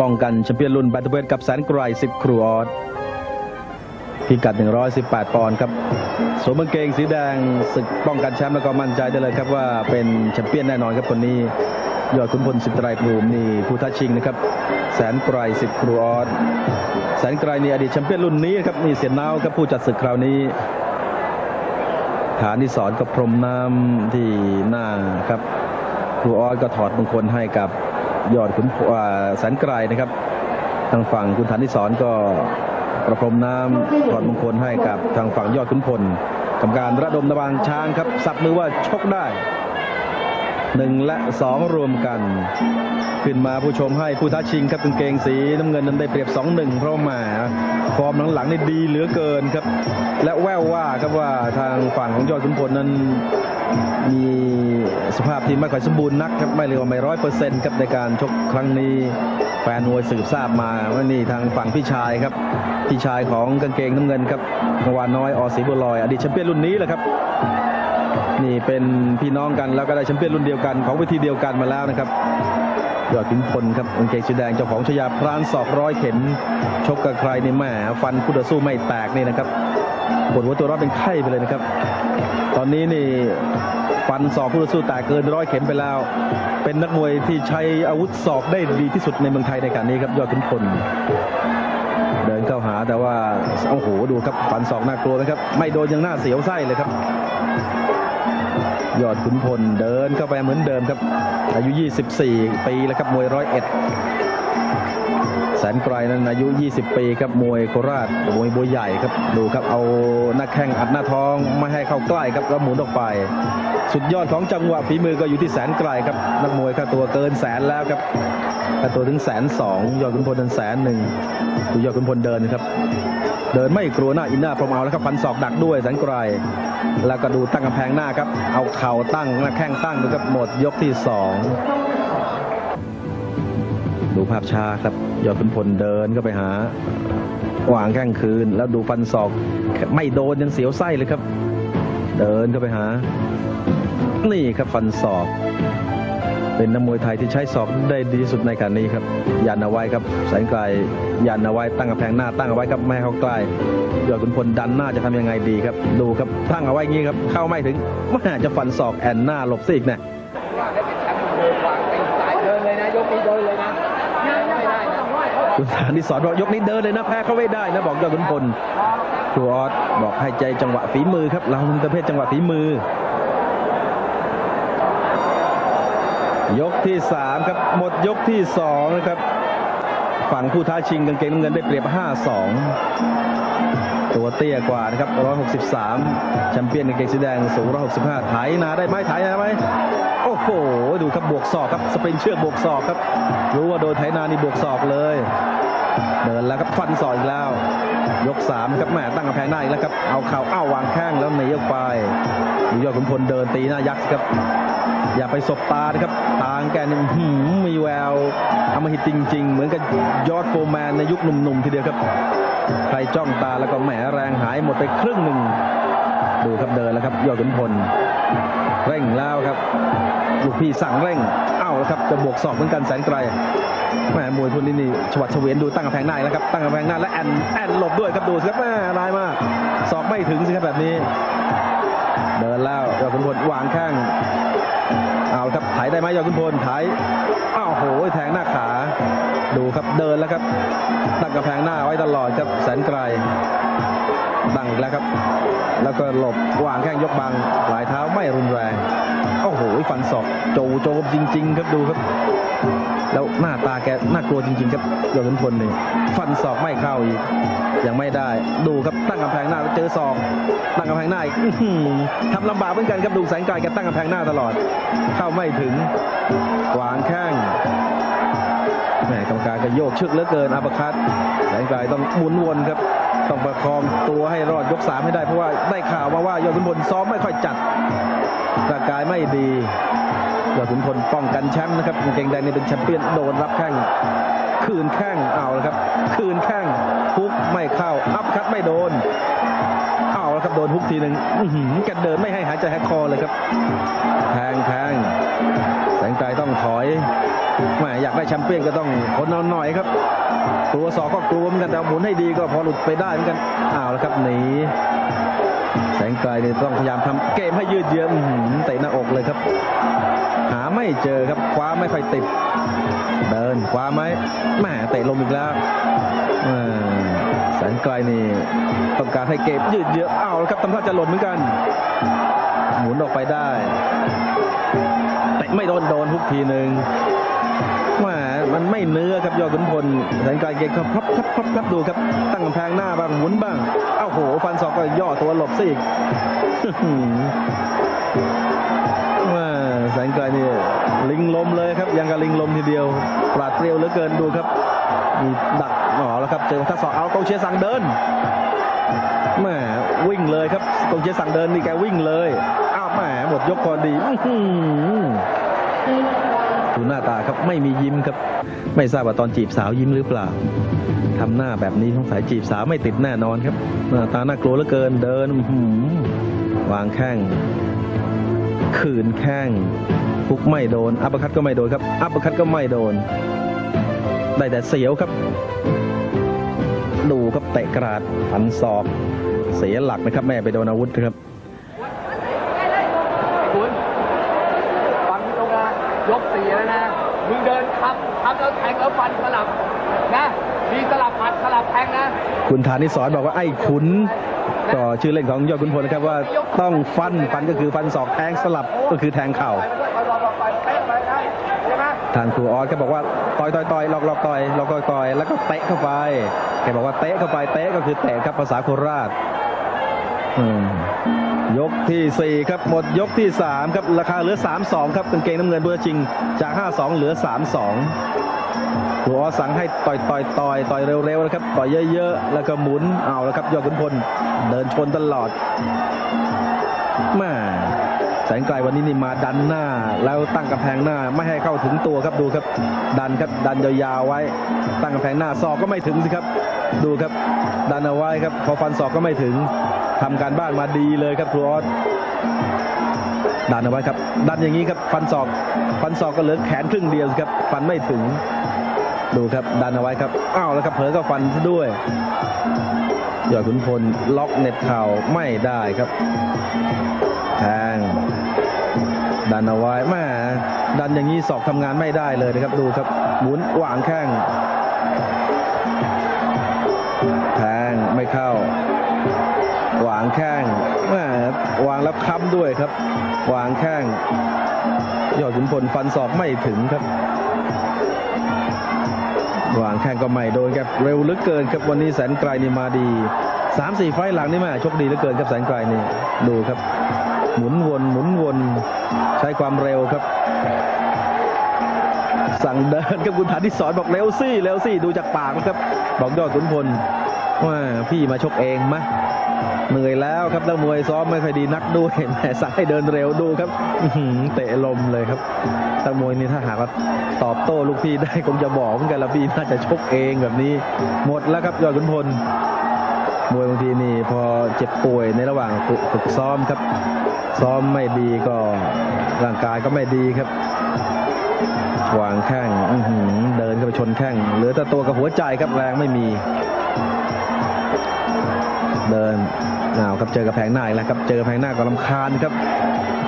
ป้องกันแชมเปี้ยนรุ่นแบนเทเวทกับแสนไกรสิครูออสพิกัด 118 ปอนด์ครับสวมกางเกงสีแดงศึกป้องกันแชมป์แล้วก็มั่นใจได้เลยครับว่าเป็นแชมเปี้ยนแน่นอนครับคนนี้ยอดขุนพลสิทธิ์ไตรภูมินี่ผู้ท้าชิงนะครับ แสนไกรสิบครูออสแสนไกรนี่อดีตแชมเปี้ยนรุ่นนี้ครับนี่เสียนาวครับผู้จัดศึกคราวนี้ ฐานที่สอนกับพรมน้ำที่หน้าครับ ครูออสก็ถอดมงคลให้กับ ยอดขุนพอ่าแสนไกรนะครับ ทางฝั่งคุณฐานที่สอนก็ประพรมน้ำถอดมงคลให้กับทางฝั่งยอดขุนพลกำการระดมตะบางช้างครับสับมือว่าชกได้หนึ่งและสองรวมกัน ขึ้นมาผู้ชมให้ผู้ท้าชิงครับกางเกงสีน้ำเงินนั้นได้เปรียบ 2-1 เพราะมาฟอร์มหลังๆนี่ดีเหลือเกินครับ และแววว่าครับว่าทางฝั่งของยอดขุนพลนั้นมีสภาพที่ไม่ค่อยสมบูรณ์นักครับไม่เรียกว่าไม่ร้อยเปอร์เซ็นต์ครับในการชกครั้งนี้แฟนมวยสืบทราบมาว่านี่ทางฝั่งพี่ชายครับพี่ชายของกางเกงน้ำเงินครับกวานน้อยอศรีบัวลอย อดีตแชมเปี้ยนรุ่นนี้แหละครับนี่เป็นพี่น้องกันแล้วก็ได้แชมเปี้ยนรุ่นเดียวกันของเวทีเดียวกันมาแล้วนะครับ ยอดขุนพลครับกางเกงสีแดงเจ้าของชายาพรานศอกร้อยเข็ม ชกกับใครนี่แหม่ฟันคู่ต่อสู้ไม่แตกนี่นะครับปวดหัวตัวร้อนเป็นไข้ไปเลยนะครับ ตอนนี้นี่ฟันศอกคู่ต่อสู้แตกเกินร้อยเข็มไปแล้ว เป็นนักมวยที่ใช้อาวุธศอกได้ดีที่สุดในเมืองไทยในการนี้ครับยอดขุนพลเดินเข้าหาแต่ว่าโอ้โหดูครับฟันศอกน่ากลัวนะครับ ไม่โดนยังหน้าเสียวไส้เลยครับ ยอดขุนพลเดินเข้าไปเหมือนเดิมครับ อายุ 24 ปีแล้วครับมวยร้อยเอ็ดแสนไกรนั้นอายุ 20 ปีครับมวยโคราชมวยบัวใหญ่ครับดูครับเอาหน้าแข้งอัดหน้าท้องไม่ให้เข้าใกล้ครับแล้วหมุนออกไป สุดยอดของจังหวะฝีมือก็อยู่ที่แสนไกรครับนักมวยค่าตัวเกินแสนแล้วครับค่าตัวถึงแสนสองยอดขุนพลนั้นแสนหนึ่งดูยอดขุนพลเดินครับ เดินไม่กลัวหน้าอินหน้าพรมเอาแล้วครับฟันศอกดักด้วยแสนไกรแล้วก็ดูตั้งกำแพงหน้าครับ เอาเข่าตั้งหน้าแข้งตั้งดูครับหมดยกที่สองดูภาพช้าครับยอดขุนพลเดินเข้าไปหาวางแข้งคืน แล้วดูฟันศอกไม่โดนยังเสียวไส้เลยครับ เดินเข้าไปหา นี่ครับฟันศอก เป็นนักมวยไทยที่ใช้ศอกได้ดีที่สุดในการนี้ครับยันเอาไว้ครับแสนไกลยันเอาไว้ตั้งกำแพงหน้าตั้งเอาไว้ครับไม่ให้เข้าใกล้ยอดขุนพลดันหน้าจะทำยังไงดีครับ ดูครับตั้งเอาไว้อย่างนี้ครับเข้าไม่ถึงว่าจะฟันศอกแอนหน้าหลบซะอีกนะว่าได้เป็นแชมป์มือวางเป็นสายเดินเลยนะยกนี้เดินเลยนะไม่ได้นะคุณสารที่สอนบอกยกนี้เดินเลยนะแพ้เขาไม่ได้นะบอกยอดขุนพลครูออสบอกให้ใจจังหวะฝีมือครับเราเป็นประเภทจังหวะฝีมือ ยกที่สามครับ หมดยกที่สองนะครับ ฝั่งผู้ท้าชิงกางเกงน้ำเงินได้เปรียบ 5-2 ตัวเตี้ยกว่านะครับ 163 แชมเปี้ยนกางเกงสีแดงสูง 165ถ่ายนาได้ไหมถ่ายนาไหมโอ้โห ดูครับบวกศอกครับ สปริงเชือกบวกศอกครับ รู้ว่าโดนไถนานี่บวกศอกเลย เดินแล้วครับฟันศอกอีกแล้ว ยกสามครับแม่ตั้งกำแพงหน้าอีกแล้วครับ เอาเข่าเอ้าวางแข้งแล้วหนีออกไปดูยอดขุนพลเดินตีหน้ายักษ์ครับ อย่าไปสบตานะครับทางแกนี่อื้อหือมีแววอำมหิตจริง ๆ เหมือนกับยอดโฟร์แมนในยุคหนุ่มๆทีเดียวครับใครจ้องตาแล้วก็แหมแรงหายหมดไปครึ่งหนึ่งดูครับเดินแล้วครับยอดขุนพลเร่งแล้วครับลูกพี่สั่งเร่งเอ้าแล้วครับจะบวกศอกเหมือนกันแสนไกลแหมมวยคนนี้นี่ชวัดเฉวียนดูตั้งกำแพงหน้าแล้วครับตั้งกำแพงหน้าและแอนแอนหลบด้วยครับดูสิครับแม่ลายมากศอกไม่ถึงสิครับแบบนี้ เดินแล้วยอดขุนพลวางข้าง เอาครับถ่ายได้ไหมยอดขุนพลถ่ายอ้าวโหแทงหน้าขาดูครับเดินแล้วครับ ตั้งกำแพงหน้าไว้ตลอดครับแสนไกลตั้งอีกแล้วครับ แล้วก็หลบวางแข้งยกบังหลายเท้าไม่รุนแรงโอ้โหฟันศอกโจโจจริง ๆ ครับดูครับ แล้วหน้าตาแกน่ากลัวจริงๆครับยอดขุนพลนี่ฟันศอกไม่เข้าอีกยังไม่ได้ดูครับตั้งกำแพงหน้าเจอศอกตั้งกำแพงหน้าอีกทำลำบากเหมือนกันครับดูแสงไกลแกตั้งกำแพงหน้าตลอด เข้าไม่ถึงวางแข้งแหมกรรมการก็โยกชึกเหลือเกินอัปคัตแสงไกลต้องหมุนวนครับต้องประคองตัวให้รอดยกสามให้ได้เพราะว่าได้ข่าวมาว่ายอดขุนพลซ้อมไม่ค่อยจัดร่างกายไม่ดี ยอดขุนพลป้องกันแชมป์นะครับเก่งแดงนี่เป็นแชมเปี้ยนโดนรับแข้งคืนแข้งเอาละครับ คืนแข้งฮุกไม่เข้าอัพคัดไม่โดนเอาแล้วครับโดนฮุกทีหนึ่งอื้อหือแกเดินไม่ให้หายใจแฮกคอเลยครับแทงแทงแสงไกลต้องถอยแหมอยากได้แชมเปี้ยนก็ต้องทนเอาหน่อยครับกลัวศอกก็กลัวเหมือนกันแต่หมุนให้ดีก็พอหลุดไปได้เหมือนกันอ้าวแล้วครับหนี แสงไกลนี่ต้องพยายามทำเกมให้ยืดเยื้อเตะหน้าอกเลยครับ หาไม่เจอครับคว้าไม่ค่อยติด เดินคว้าไหมแหมเตะลมอีกแล้วแสนไกลนี่ต้องการให้เกมยืดเยื้ออ้าวแล้วครับทำท่าจะหล่นเหมือนกัน หมุนออกไปได้เตะไม่โดนโดนทุกทีหนึ่ง มมันไม่เนื้อครับยอดขุนพลแสนไกลเกมครับพับพับพับพับดูครับ ตั้งกำแพงหน้าบ้างหมุนบ้างอ้าวโห ฟันศอกก็ย่อตัวหลบซะอีกแสงไกลนี่ลิงลมเลยครับ ยังกับลิงลมทีเดียว ปราดเปรียวเหลือเกินดูครับ มีดักหนอแล้วครับ เจอทักษะเอากองเชียร์สั่งเดินแหมวิ่งเลยครับกองเชียร์สั่งเดินนี่แกวิ่งเลย อ้าวแหมหมดยกพอดีอ ดูหน้าตาครับไม่มียิ้มครับ ไม่ทราบว่าตอนจีบสาวยิ้มหรือเปล่าทำหน้าแบบนี้สงสัยจีบสาวไม่ติดแน่นอนครับหน้าตาน่ากลัวเหลือเกินเดินหืวางแข้งขืนแข้งฟุกไม่โดน อัปคัตก็ไม่โดนครับ อัปคัตก็ไม่โดน ได้แต่เสียวครับ ดูครับเตะกราดพันศอก เสียหลักนะครับ แม่ไปโดนอาวุธครับคุณฟังตรงนะยกเสี่แล้วนะ มึงเดินทับทับแล้วแทงแล้วฟันสลับนะมีสลับผัดสลับแทงนะ คุณฐานิสอนบอกว่าไอ้ขุนก็ชื่อเล่นของยอดขุนพลนะครับว่าต้องฟันฟันก็คือฟันศอกแทงสลับก็คือแทงเข่าไปไปไปไปไปใช่ไหมทางครูออสก็บอกว่าต่อยต่อยต่อยหลอกหลอกต่อยหลอกต่อยต่อยแล้วก็เตะเข้าไปแกบอกว่าเตะเข้าไปเตะก็คือเตะครับภาษาโคราชอืม ยกที่ 4 ครับหมดยกที่ 3 ครับ ราคาเหลือ 3-2 ครับกางเกงน้ำเงินเบอร์จริงจาก 5-2 เหลือ 3-2ครูออสสั่งให้ต่อยต่อยต่อยต่อยเร็วๆนะครับ ต่อยเยอะๆ แล้วก็หมุนเอาแล้วครับยอดขุนพลเดินชนตลอดแม่ แสงไกลวันนี้นี่มาดันหน้า แล้วตั้งกำแพงหน้าไม่ให้เข้าถึงตัวครับดูครับ ดันครับดันยาวๆไว้ ตั้งกำแพงหน้าศอกก็ไม่ถึงสิครับ ดูครับ ดันเอาไว้ครับพอฟันศอกก็ไม่ถึงทำการบ้านมาดีเลยครับครูออสดันเอาไว้ครับ ดันอย่างนี้ครับฟันศอก ฟันศอกก็เหลือแขนครึ่งเดียวสิครับ ฟันไม่ถึง ดูครับดันเอาไว้ครับอ้าวแล้วครับเผลอก็ฟันซะด้วย ยอดขุนพลล็อกเน็บเข่าไม่ได้ครับแทงดันเอาไว้แม่ดันอย่างนี้ศอกทำงานไม่ได้เลยนะครับดูครับหมุนวางแข้งแทงไม่เข้าวางแข้งแม่วางแล้วค้ำด้วยครับ วางแข้งยอดขุนพลฟันศอกไม่ถึงครับ วางแข้งก็ไม่โดนครับเร็วเหลือเกินครับวันนี้แสนไกลนี่มาดีสามสี่ไฟหลังนี่แม่โชคดีเหลือเกินครับแสนไกลนี่ดูครับ หมุนวนหมุนวนใช้ความเร็วครับ สั่งเดินครับคุณฐานที่สอนบอกเร็วสิเร็วสิดูจากปากนะครับ บอกยอดขุนพลว่าพี่มาชกเองมะ เหนื่อยแล้วครับแล้วมวยซ้อมไม่ค่อยดีนักด้วยแหมสั่งให้เดินเร็วดูครับเตะลมเลยครับถ้ามวยนี่ถ้าหากว่าตอบโต้ลูกพี่ได้คงจะบอกเหมือนกันล้วพี่น่าจะชกเองแบบนี้ หมดแล้วครับยอดขุนพลมวยบางทีนี่พอเจ็บป่วยในระหว่างฝึกซ้อมครับ ซ้อมไม่ดีก็ร่างกายก็ไม่ดีครับวางแข้งเดินเข้าไปชนแข้งเหลือแต่ตัวกับหัวใจครับแรงไม่มี เดินอ้าวครับเจอกระแพงหน้าอีกแล้วครับเจอกระแพงหน้าก็ลำคาญครับ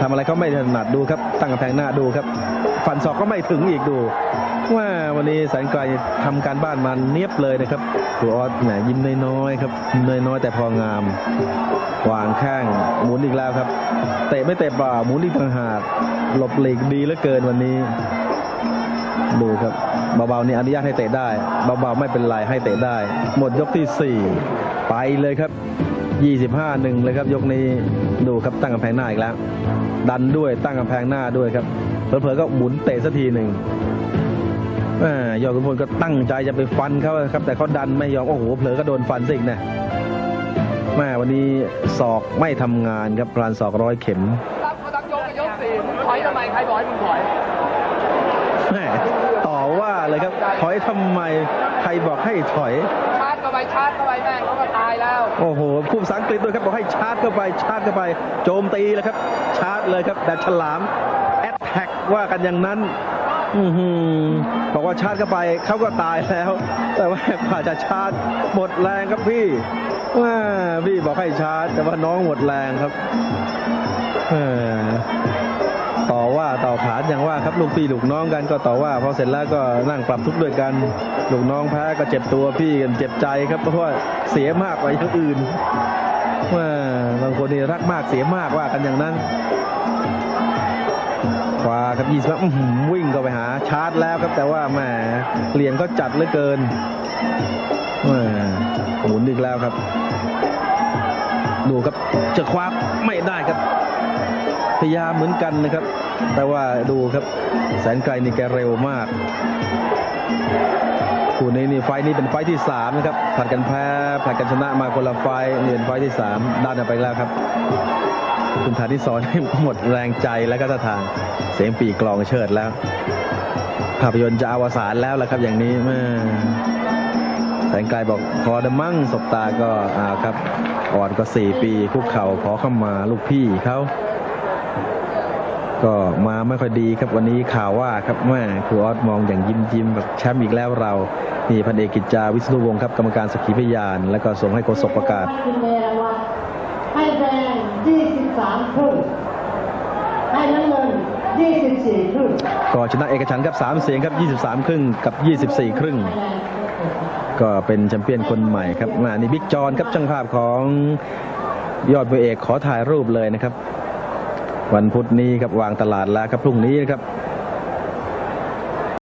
ทำอะไรเขาไม่ถนัดดูครับ ตั้งกระแพงหน้าดูครับ ฟันศอกก็ไม่ถึงอีกดู ว่าวันนี้แสนไกลทำการบ้านมาเนียบเลยนะครับครูออสแหมยิ้มน้อยๆครับยิ้มน้อยๆแต่พองามวางข้างหมุนอีกแล้วครับ เตะไม่เตะเปล่าหมุนอีกต่างหากหลบหลีกดีเหลือเกินวันนี้ ดูครับเบาๆนี่อนุญาตให้เตะได้เบาๆไม่เป็นไรให้เตะได้ หมดยกที่ 4 ไปเลยครับ 25หนึ่งเลยครับ ยกนี้ดูครับตั้งกำแพงหน้าอีกแล้ว ดันด้วยตั้งกำแพงหน้าด้วยครับเผลอๆก็หมุนเตะสักทีหนึ่งแม่ยอดขุนพลก็ตั้งใจจะไปฟันเขาครับ แต่เขาดันไม่ยอมโอ้โหเผลอก็โดนฟันซะอีกนะแม่วันนี้ศอกไม่ทำงานครับพลานศอกร้อยเข็มรับมาตั้งยกยกสี่ถอยทำไมใครบอกให้มึงถอย แม่ต่อว่าเลยครับ ถอยทำไมใครบอกให้ถอยชาร์จเข้าไปชาร์จเข้าไปแม่งเขาก็ตายแล้ว โอ้โหพูดภาษาอังกฤษด้วยครับบอกให้ชาร์จเข้าไปชาร์จเข้าไป โจมตีเลยครับ ชาร์จเลยครับแบบฉลามแอตแทกว่ากันอย่างนั้นอื้อหือบอกว่าชาร์จเข้าไปเขาก็ตายแล้ว แต่ว่ากว่าจะชาร์จหมดแรงครับพี่ว่าพี่บอกให้ชาร์จ แต่ว่าน้องหมดแรงครับเออต่อว่าต่อขาน อย่างว่าครับลูกพี่ลูกน้องกันก็ต่อว่าพอเสร็จแล้วก็นั่งปรับทุกข์ด้วยกันลูกน้องแพ้ก็เจ็บตัวพี่กันเจ็บใจครับเพราะว่าเสียมากกว่าคนอื่นว่าบางคนนี่รักมากเสียมากว่ากันอย่างนั้นขวาครับยี่สิบวิ่งก็ไปหาชาร์จแล้วครับแต่ว่าแหมเหลี่ยมก็จัดเหลือเกินหมหมุนอีกแล้วครับ ดูครับจะคว้าไม่ได้ครับ พยายามเหมือนกันนะครับ แต่ว่าดูครับ แสนไกลนี่แกเร็วมากคู่นี้นี่ไฟนี้เป็นไฟที่สามนะครับผัดกันแพ้ผัดกันชนะมาคนละไฟนี่เป็นไฟที่สามด้านไปแล้วครับ คุณฐานที่สอนหมดแรงใจแล้วก็ท่าทางเสียงปีกลองเชิดแล้ว ภาพยนตร์จะอวสานแล้วละครับอย่างนี้แม่แสงไกลบอกพอเดมั่งสบตาก็อ่าครับ อ่อนก็สี่ปีคุกเข่าขอเข้ามาลูกพี่เขา ก็มาไม่ค่อยดีครับวันนี้ข่าวว่าครับแม่ครูออสมองอย่างยิ้มยิ้มๆแบบแชมป์อีกแล้วเรานี่พันเอกกิจจาวิศนุวงศ์ครับกรรมการสักขีพยาน แล้วก็ส่งให้โฆษกประกาศคุณเมรวัตให้แดง23ครึ่งให้น้ำเงิน24ครึ่งก็ชนะเอกฉันท์ครับ3เสียงครับ 23 ครึ่งกับ 24 ครึ่ง ก็เป็นแชมเปี้ยนคนใหม่ครับมานี่บิ๊กจอนครับช่างภาพของยอดมวยเอกขอถ่ายรูปเลยนะครับ วันพุธนี้ครับวางตลาดแล้วครับพรุ่งนี้นะครับ